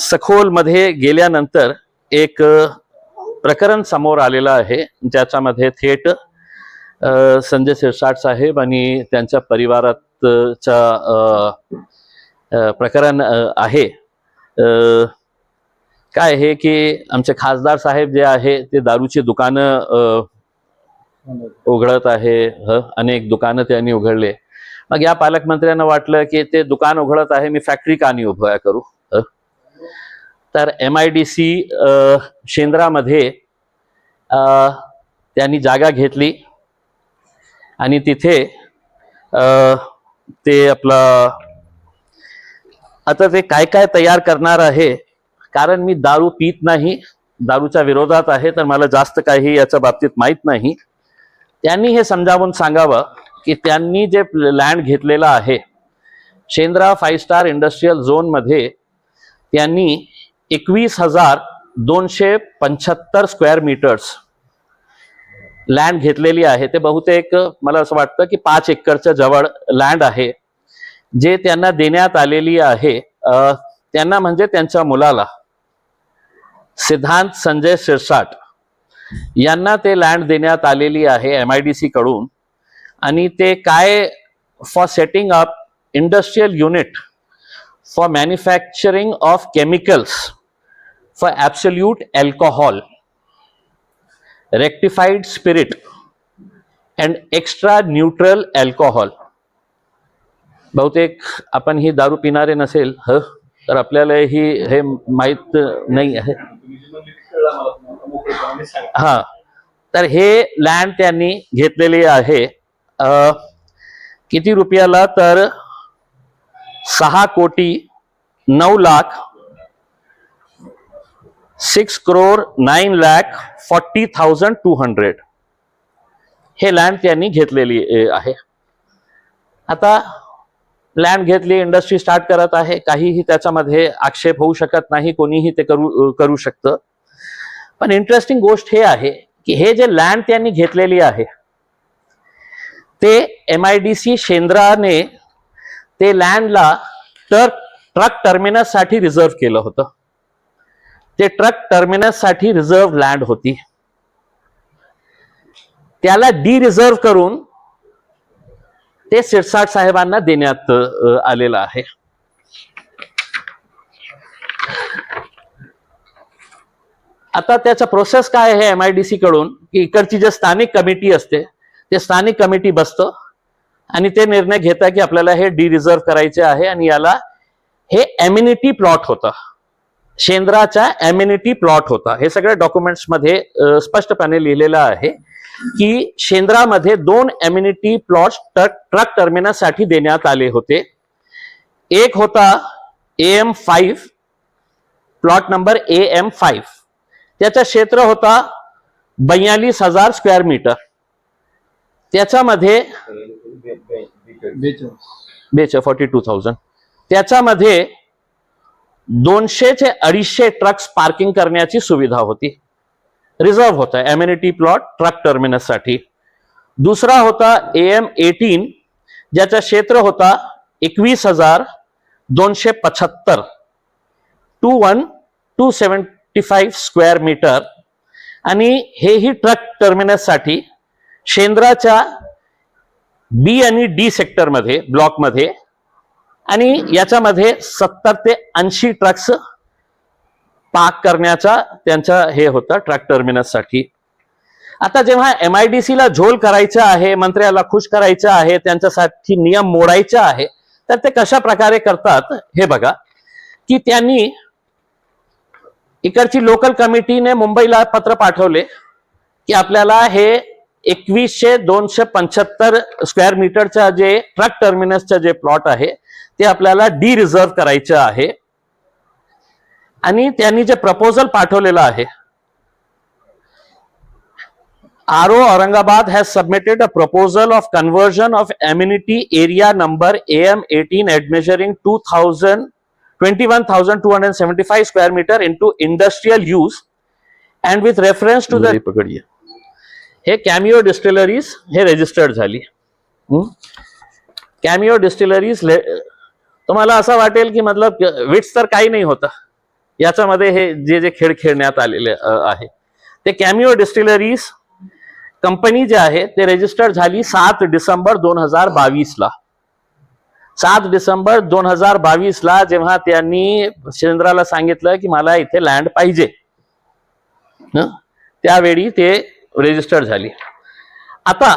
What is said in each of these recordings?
सखोलमध्ये गेल्यानंतर एक प्रकरण समोर आलेलं आहे. ज्याच्यामध्ये थेट संजय शिरसाट साहेब आणि त्यांच्या परिवारातच्या प्रकरण आहे. काय आहे की आमचे खासदार साहेब जे आहे ते दारूची दुकानं उघडत आहे. ह, अनेक दुकानं त्यांनी उघडले. मग या पालकमंत्र्यांना वाटलं की ते दुकान उघडत आहे मी फॅक्टरी का नाही उभ्या करू. तर एम आय डी सी शेंद्रामध्ये त्यांनी जागा घेतली. आणि तिथे ते आपलं आता ते काय काय तयार करणार आहे कारण मी दारू पित नाही. दारूच्या विरोधात आहे तर मला जास्त काही याच्या बाबतीत माहीत नाही. त्यांनी हे समजावून सांगावं की त्यांनी जे लँड घेतलेलं आहे शेंद्रा फाईव्ह स्टार इंडस्ट्रीयल झोनमध्ये त्यांनी एकवीस हजार दोनशे पंच्याहत्तर स्क्वेअर मीटर्स लँड घेतलेली आहे. ते बहुतेक मला असं वाटतं की पाच एकरच्या जवळ लँड आहे. जे त्यांना देण्यात आलेली आहे त्यांना म्हणजे त्यांच्या मुलाला. सिद्धांत संजय शिरसाट यांना ते लँड देण्यात आलेली आहे एम आय डी सी कडून. आणि ते काय for setting up industrial unit for manufacturing of chemicals for absolute alcohol rectified spirit and extra neutral alcohol बहुतेक आपण ही दारू पिणारे नसेल ह? तर आपल्याला ही हे माहीत नाही आहे. हा. तर हे लँड त्यांनी घेतलेली आहे. किती रुपयाला तर सहा कोटी नऊ lakh six crore nine lakh forty thousand two hundred हे लँड त्यांनी घेतलेली आहे. आता लँड घेतली इंडस्ट्री स्टार्ट करत आहे काहीही त्याच्यामध्ये आक्षेप होऊ शकत नाही कोणीही ते करू करू शकतं. पण इंटरेस्टिंग गोष्ट हे आहे की हे जे लँड त्यांनी घेतलेली आहे ते एम आय डी सी शेंद्राने ते लँडला तर ट्रक टर्मिनससाठी रिझर्व्ह रिझर्व केलं होतं. ते ट्रक टर्मिनससाठी रिझर्व्ह रिझर्व लँड होती. त्याला डी रिझर्व करून ते सिरसाट साहेबांना देण्यात आलेलं आहे. आता त्याचा प्रोसेस काय आहे एम आय डी सी कडून? की इकडची जे स्थानिक कमिटी असते ते स्थानिक कमिटी बसतं. आणि ते निर्णय घेता की आपल्याला हे डी रिझर्व करायचे आहे आणि याला हे एम्युनिटी प्लॉट होतं. शेंद्राचा एम्युनिटी प्लॉट होता. हे सगळ्या डॉक्युमेंट्समध्ये स्पष्टपणे लिहिलेलं आहे की शेंद्रामध्ये दोन एम्युनिटी प्लॉट ट्रक ट्रक टर्मिनससाठी देण्यात आले होते. एक होता A M five plot number A M five त्याचा क्षेत्र होता बयालीस हजार स्क्वेअर मीटर त्याच्यामध्ये बेच फॉर्टी टू थाउजंड त्याच्यामध्ये दोनशे ते अडीचशे ट्रक्स पार्किंग करण्याची सुविधा होती. रिझर्व होता एम्युनिटी प्लॉट ट्रक टर्मिनससाठी दुसरा होता ए एम एटीन ज्याचा क्षेत्र होता एकवीस हजार दोनशे पचहत्तर. Two one two seventy five square metre आणि हेही ट्रक टर्मिनससाठी शेंद्राच्या बी आणि डी सेक्टरमध्ये ब्लॉकमध्ये आणि याच्यामध्ये सत्तर ते ऐंशी ट्रक्स पार्क करण्याचा त्यांचा हे होतं ट्रक टर्मिनससाठी. आता जेव्हा एम आय डी सीला झोल करायचं आहे मंत्र्याला खुश करायचं आहे त्यांच्यासाठी नियम मोडायचा आहे तर ते कशा प्रकारे करतात हे बघा. की त्यांनी इकडची लोकल कमिटीने मुंबईला पत्र पाठवले की आपल्याला हे एकवीसशे दोनशे पंच्याहत्तर स्क्वेअर मीटरच्या जे ट्रक टर्मिनसचं जे प्लॉट आहे ते आपल्याला डी रिझर्व करायचं आहे. आणि त्यांनी जे प्रपोजल पाठवलेलं आहे R O Aurangabad has submitted a proposal of conversion of amenity area number A M eighteen admeasuring two thousand twenty one thousand two hundred seventy five square metre into industrial use and with reference to the पकडिया हे Cameo distilleries हे registered झाली. Cameo distilleries तुम्हाला असं वाटेल की मतलब wits तर काही नाही होतं. याच्यामध्ये हे जे जे खेळ खेळण्यात आलेले आहे. ते कॅमिओ डिस्टिलरीज कंपनी जे आहे ते रजिस्टर झाली सात डिसेंबर दोन हजार बावीसला. सात डिसेंबर दोन हजार बावीसला जेव्हा त्यांनी शिरेंद्राला सांगितलं की मला इथे लँड पाहिजे. त्यावेळी ते रजिस्टर झाली. आता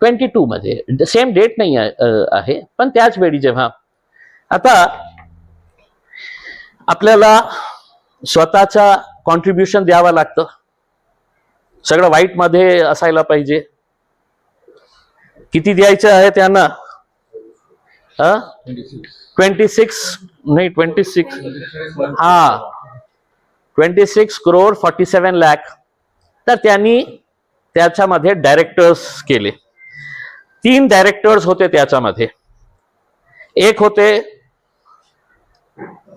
ट्वेंटी टू मध्ये. सेम डेट नाही आहे पण त्याच वेळी जेव्हा. आता आपल्याला स्वतःचा कॉन्ट्रीब्युशन द्यावं लागतं. सगळं वाईटमध्ये असायला पाहिजे. किती द्यायचं आहे त्यांना? ट्वेंटी सिक्स नाही ट्वेंटी सिक्स हा. Twenty six crore forty seven lakh तर त्यांनी त्याच्यामध्ये डायरेक्टर्स केले. तीन डायरेक्टर्स होते त्याच्यामध्ये. एक होते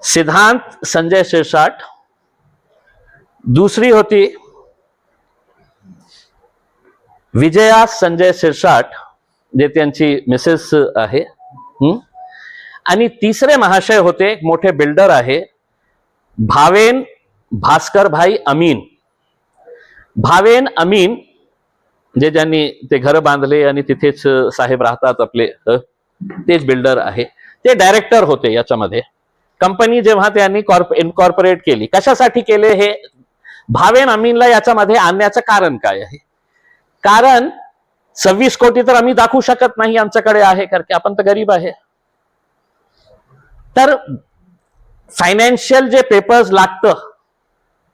सिद्धांत संजय शिरसाट. दुसरी होती विजया संजय शिरसाट जे त्यांची मिसेस आहे. आणि तिसरे महाशय होते मोठे बिल्डर आहे भावेन भास्कर भाई अमीन. भावेन अमीन जे ज्यांनी ते घर बांधले आणि तिथेच साहेब राहतात आपले तेच बिल्डर आहे. ते डायरेक्टर होते याच्यामध्ये. कंपनी जेव्हा त्यांनी इन्कॉर्पोरेट केली कशासाठी केले हे? भावेन अमीनला याच्यामध्ये आणण्याचं कारण काय आहे? कारण सव्वीस कोटी तर आम्ही दाखवू शकत नाही आमच्याकडे आहे कारण की आपण तर गरीब आहे. तर फायनान्शियल जे पेपर्स लागतं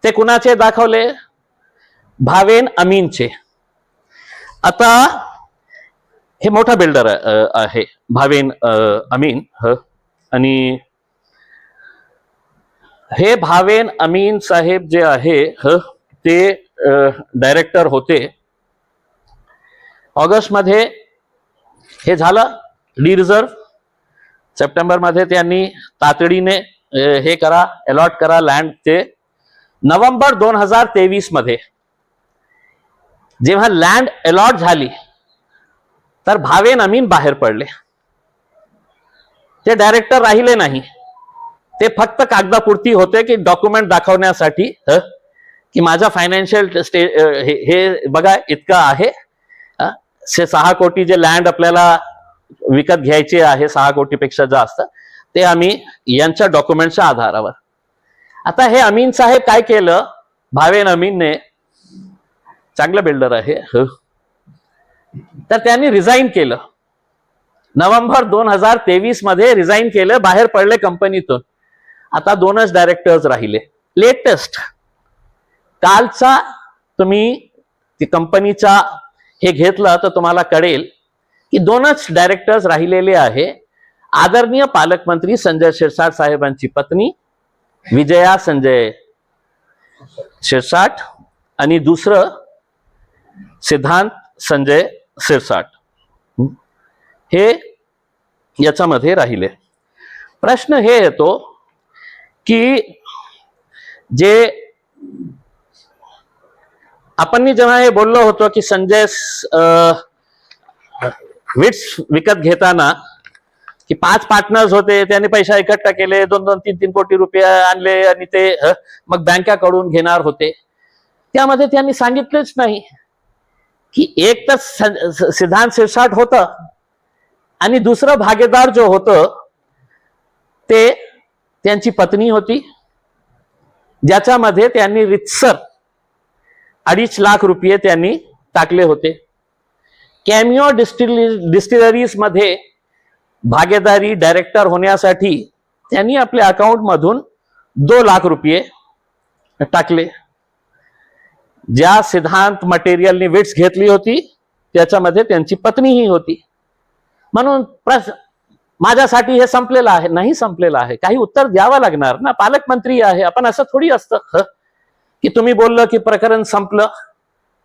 ते कुणाचे दाखवले? भावेन अमीनचे. आता हे मोठा बिल्डर आहे. भावेन अमीन ह. आणि हे भावेन अमीन साहेब जे आहे ह, ते डायरेक्टर होते. ऑगस्टमध्ये हे झालं डी रिझर्व सप्टेंबरमध्ये त्यांनी तातडीने हे करा अलॉट करा लँड ते. नोव्हेंबर दोन हजार तेवीसमध्ये जेव्हा लँड अलॉट झाली तर भावेन नमीन बाहेर पडले. ते डायरेक्टर राहिले नाही. ते फक्त कागदापुरती होते की डॉक्युमेंट दाखवण्यासाठी की माझा फायनान्शियल स्टे हे हे बघा इतकं आहे. से सहा कोटी जे लँड आपल्याला विकत घ्यायचे आहे सहा कोटीपेक्षा जास्त ते आम्ही यांच्या डॉक्युमेंटच्या आधारावर. आता हे अमीन साहेब काय केलं? भावेन अमीनने चांगलं बिल्डर आहे ह. तर त्यांनी रिझाईन केलं. नोव्हेंबर दोन हजार तेवीसमध्ये रिझाईन केलं बाहेर पडले कंपनीतून आता दोनच डायरेक्टर्स राहिले. लेटेस्ट कालचा तुम्ही ती कंपनीचा हे घेतलं तर तुम्हाला कळेल की दोनच डायरेक्टर्स राहिलेले आहे. आदरणीय पालकमंत्री संजय शिरसाट साहेबांची पत्नी विजया संजय शिरसाट आणि दुसरं सिद्धांत संजय शिरसाट हे याच्यामध्ये राहिले. प्रश्न हे येतो की जे आपण जेव्हा हे बोललो होतो की संजय अं, विट्स विकत घेताना की पाच पार्टनर्स होते त्यांनी पैसा इकट्ठा केले दोन दोन तीन तीन कोटी रुपये आणले आणि ते मग बँकाकडून घेणार होते. त्यामध्ये त्यांनी सांगितलेच नाही की एक तर सिद्धांत शिरसाट होत आणि दुसरं भागीदार जो होतं ते त्यांची पत्नी होती. ज्याच्यामध्ये त्यांनी रितसर अडीच लाख रुपये त्यांनी टाकले होते. कॅमिओ डिस्टिल डिस्टिलरीजमध्ये भागीदारी डायरेक्टर होण्यासाठी त्यांनी आपल्या अकाउंटमधून दो लाख रुपये टाकले. ज्या सिद्धांत मटेरियलनी विट्स घेतली होती त्याच्यामध्ये त्यांची पत्नीही होती. म्हणून प्रस माझ्यासाठी हे संपलेलं आहे नाही संपलेलं आहे. काही उत्तर द्यावं लागणार ना? पालकमंत्री आहे. आपण असं थोडी असतं. की तुम्ही बोललं की प्रकरण संपलं.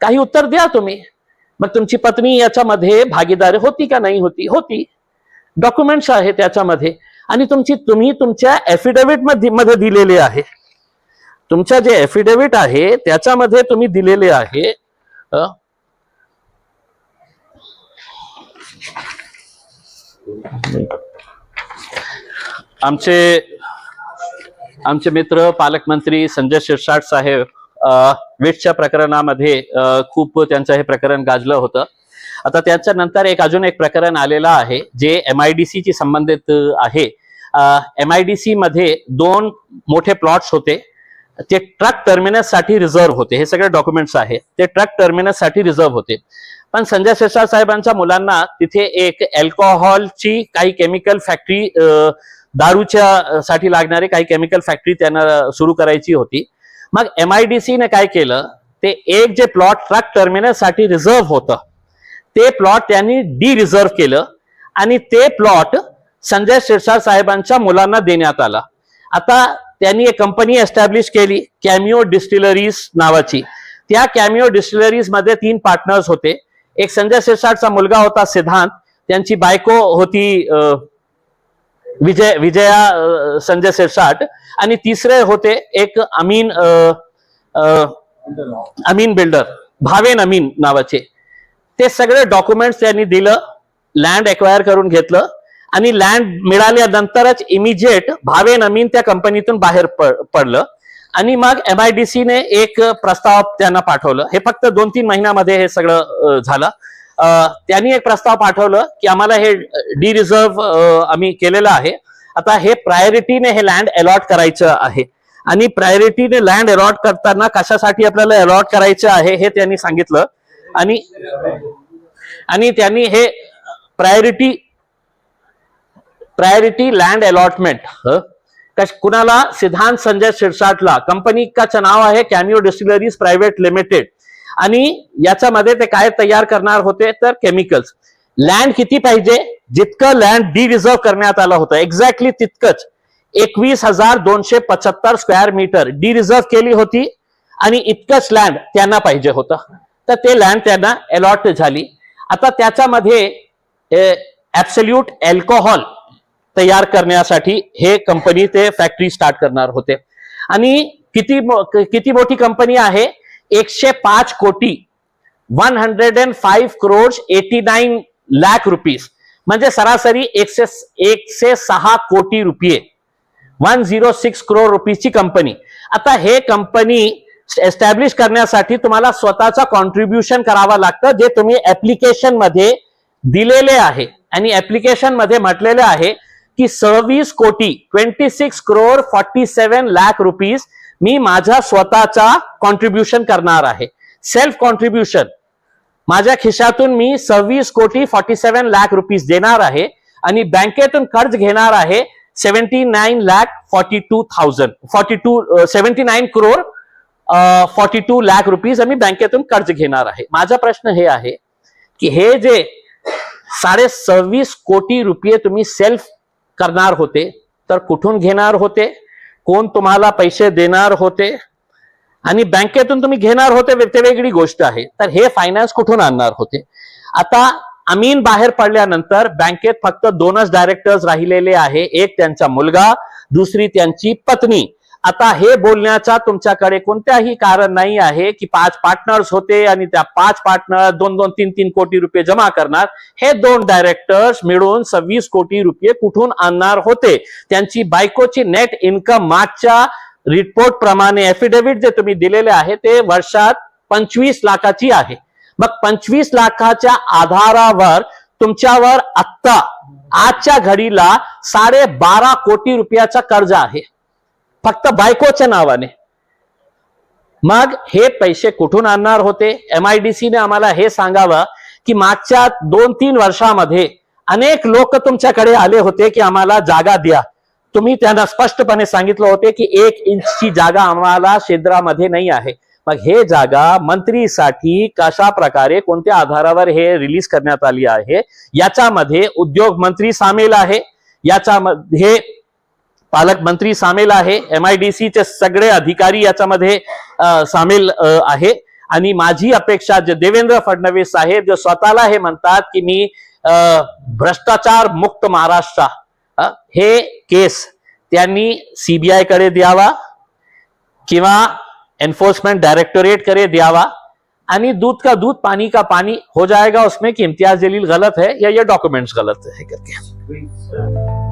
काही उत्तर द्या तुम्ही. मग तुमची पत्नी याच्यामध्ये भागीदारी होती का नाही होती? होती. डॉक्युमेंट्स आहे त्याच्यामध्ये आणि तुमची तुम्ही तुमच्या एफिडेविटमध्ये मध्ये दिलेले आहे. तुमच्या जे एफिडेविट आहे त्याच्यामध्ये तुम्ही दिलेले आहे. आमचे आमचे मित्र पालकमंत्री संजय शिरसाट साहेब वेटच्या प्रकरणामध्ये खूप त्यांचं हे प्रकरण गाजलं होतं. आता त्याच्यानंतर एक अजून एक प्रकरण आलेलं आहे जे एम आय डी सीची संबंधित आहे. एम आय डी सी मध्ये दोन मोठे प्लॉट्स होते. ते ट्रक टर्मिनससाठी रिझर्व्ह होते. हे सगळे डॉक्युमेंट्स आहे ते ट्रक टर्मिनससाठी रिझर्व्ह होते. पण संजय शिरसाट साहेबांच्या मुलांना तिथे एक अल्कोहोलची काही केमिकल फॅक्टरी दारूच्या साठी लागणारी काही केमिकल फॅक्टरी त्यांना सुरू करायची होती. मग एम आय डी सीने काय केलं? ते एक जे प्लॉट ट्रक टर्मिनससाठी रिझर्व्ह होतं ते प्लॉट त्यांनी डी रिझर्व्ह केलं. आणि ते प्लॉट संजय शिरसाट साहेबांच्या मुलांना देण्यात आला. आता त्यांनी एक कंपनी एस्टॅब्लिश केली कॅमिओ डिस्टिलरीज नावाची. त्या कॅमिओ डिस्टिलरीजमध्ये तीन पार्टनर्स होते. एक संजय शिरसाटचा मुलगा होता सिद्धांत. त्यांची बायको होती विजय विजया संजय शिरसाट आणि तिसरे होते एक अमीन अ, अ, अमीन बिल्डर भावेन अमीन नावाचे. ते सगळे डॉक्युमेंट्स त्यांनी दिलं लँड एक्वायर करून घेतलं आणि लँड मिळाल्यानंतरच इमिजिएट भावे नमीन त्या कंपनीतून बाहेर पडलं. आणि मग एम आय डी सीने एक प्रस्ताव त्यांना पाठवलं. हे फक्त दोन तीन महिन्यामध्ये हे सगळं झालं. त्यांनी एक प्रस्ताव पाठवलं की आम्हाला हे डी रिझर्व्ह आम्ही केलेलं आहे. आता हे प्रायोरिटीने हे लँड अलॉट करायचं आहे. आणि प्रायोरिटीने लँड अलॉट करताना कशासाठी आपल्याला अलॉट करायचं आहे हे त्यांनी सांगितलं. आणि आणि त्यांनी हे प्रायोरिटी प्रायोरिटी लँड अलॉटमेंट कुणाला? सिद्धांत संजय शिरसाटला. कंपनी का नाव आहे कॅमिओ डिस्टिलरीज प्रायव्हेट लिमिटेड आणि याच्यामध्ये ते काय तयार करणार होते? तर केमिकल्स लँड किती पाहिजे? जितकं लँड डी रिझर्व करण्यात आलं होतं. एक्झॅक्टली तितकंच. एकवीस हजार दोनशे पचहत्तर स्क्वेअर मीटर डी रिझर्व केली होती आणि इतकंच लँड त्यांना पाहिजे होतं. तर ते लँड त्यांना अलॉट झाली. आता त्याच्यामध्ये ऍब्सल्यूट अल्कोहोल तयार करण्यासाठी हे कंपनी ते फॅक्टरी स्टार्ट करणार होते. आणि किती मो- किती मोठी कंपनी आहे? एकशे पाच कोटी one hundred and five crores eighty nine lakh rupees म्हणजे सरासरी एकशे एकशे सहा कोटी रुपये. वन झिरो सिक्स करोड रुपीजची कंपनी आता हे कंपनी एस्टॅब्लिश करण्यासाठी तुम्हाला स्वतःचा कॉन्ट्रीब्युशन करावं लागतं जे तुम्ही ऍप्लिकेशनमध्ये दिलेले आहे. आणि ऍप्लिकेशनमध्ये म्हटलेले आहे की सव्वीस कोटी twenty six crore forty seven lakh rupees मी माझा स्वतःचा कॉन्ट्रीब्युशन करणार आहे. सेल्फ कॉन्ट्रीब्युशन माझ्या खिशातून मी सव्वीस कोटी फॉर्टी सेव्हन लॅक रुपीज देणार आहे आणि बँकेतून कर्ज घेणार आहे seventy nine lakh forty two thousand forty two seventy nine crore forty two lakh rupees आम्ही बँकेतून कर्ज घेणार आहे. माझा प्रश्न हे आहे की हे जे साडे सव्वीस कोटी रुपये तुम्ही सेल्फ करणार होते तर कुठून घेणार होते? कोण तुम्हाला पैसे देणार होते? आणि बँकेतून तुम्ही घेणार होते वेगवेगळी ते वेगळी गोष्ट आहे. तर हे फायनान्स कुठून आणणार होते? आता अमीन बाहेर पडल्यानंतर बँकेत फक्त दोनच डायरेक्टर्स राहिलेले आहे. एक त्यांचा मुलगा दुसरी त्यांची पत्नी. आता हे बोलण्याचा तुमच्याकडे कोणत्याही कारण नाही आहे की पाच पार्टनर्स होते आणि त्या पाच पार्टनर दोन दोन तीन तीन कोटी रुपये जमा करणार. हे दोन डायरेक्टर्स मिळून सव्वीस कोटी रुपये कुठून आणणार होते? त्यांची बायकोची नेट इन्कम मागच्या रिपोर्ट प्रमाणे एफिडेव्हिट जे तुम्ही दिलेले आहे ते वर्षात पंचवीस लाखाची आहे. मग पंचवीस लाखाच्या आधारावर तुमच्यावर आत्ता आजच्या घडीला साडे बारा कोटी रुपयाचा कर्ज आहे. फक्त बायकोच्या नावाने. मग हे पैसे कुठून आणणार होते? एम आय डी सीने आम्हाला हे सांगावं की मागच्या दोन तीन वर्षामध्ये अनेक लोक तुमच्याकडे आले होते की आम्हाला जागा द्या. तुम्ही त्यांना स्पष्टपणे सांगितलं होते की एक इंचची जागा आम्हाला क्षेत्रामध्ये नाही आहे. मग हे जागा मंत्रीसाठी कशा प्रकारे कोणत्या आधारावर हे रिलीज करण्यात आली आहे? याच्यामध्ये उद्योग मंत्री सामील आहे. याच्यामध्ये पालकमंत्री सामील आहे. एम आय डी सीचे सगळे अधिकारी याच्यामध्ये सामील आहे. आणि माझी अपेक्षा जे देवेंद्र फडणवीस साहेब जे स्वतःला हे म्हणतात की मी भ्रष्टाचार मुक्त महाराष्ट्र हे केस त्यांनी सीबीआयकडे द्यावा किंवा एन्फोर्समेंट डायरेक्टोरेटकडे द्यावा आणि दूध का दूध पानी का पानी हो जाएगा उसमें कि इम्तियाज जलील गलत है या ये डॉक्यूमेंट्स गलत है करके.